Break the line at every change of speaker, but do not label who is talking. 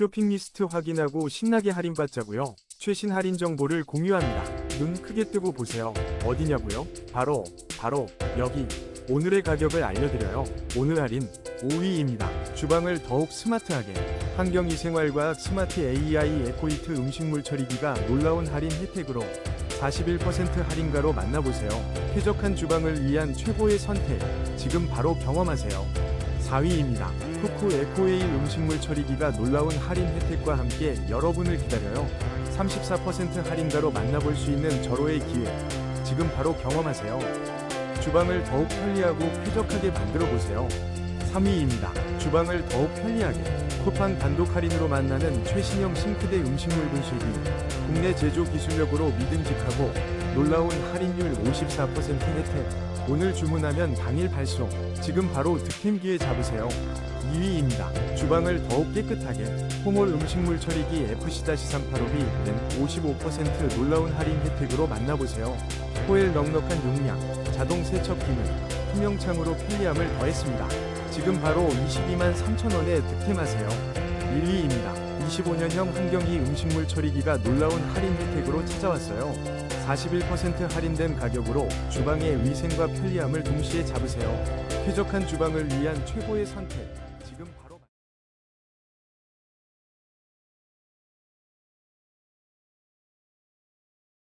쇼핑 리스트 확인하고 신나게 할인받자고요. 최신 할인 정보를 공유합니다. 눈 크게 뜨고 보세요. 어디냐고요? 바로 바로 여기. 오늘의 가격을 알려드려요. 오늘 할인 5위입니다. 주방을 더욱 스마트하게 환경위생활과 스마트 AI 에코이트 음식물 처리기가 놀라운 할인 혜택으로 41% 할인가로 만나보세요. 쾌적한 주방을 위한 최고의 선택. 지금 바로 경험하세요. 4위입니다. 쿠쿠 에코에일 음식물 처리기가 놀라운 할인 혜택과 함께 여러분을 기다려요. 34% 할인가로 만나볼 수 있는 절호의 기회. 지금 바로 경험하세요. 주방을 더욱 편리하고 쾌적하게 만들어 보세요. 3위입니다. 주방을 더욱 편리하게 쿠팡 단독 할인으로 만나는 최신형 싱크대 음식물 분실기 국내 제조 기술력으로 믿음직하고 놀라운 할인율 54% 혜택. 오늘 주문하면 당일 발송. 지금 바로 득템 기회 잡으세요. 2위입니다. 주방을 더욱 깨끗하게 호몰 음식물 처리기 FC-385B는 55% 놀라운 할인 혜택으로 만나보세요. 호엘 넉넉한 용량 자동 세척 기능 투명창으로 편리함을 더했습니다 지금 바로 22만 3천원에 득템하세요 1위입니다. 25년형 환경이 음식물 처리기가 놀라운 할인 혜택으로 찾아왔어요. 41% 할인된 가격으로 주방의 위생과 편리함을 동시에 잡으세요. 쾌적한 주방을 위한 최고의 선택.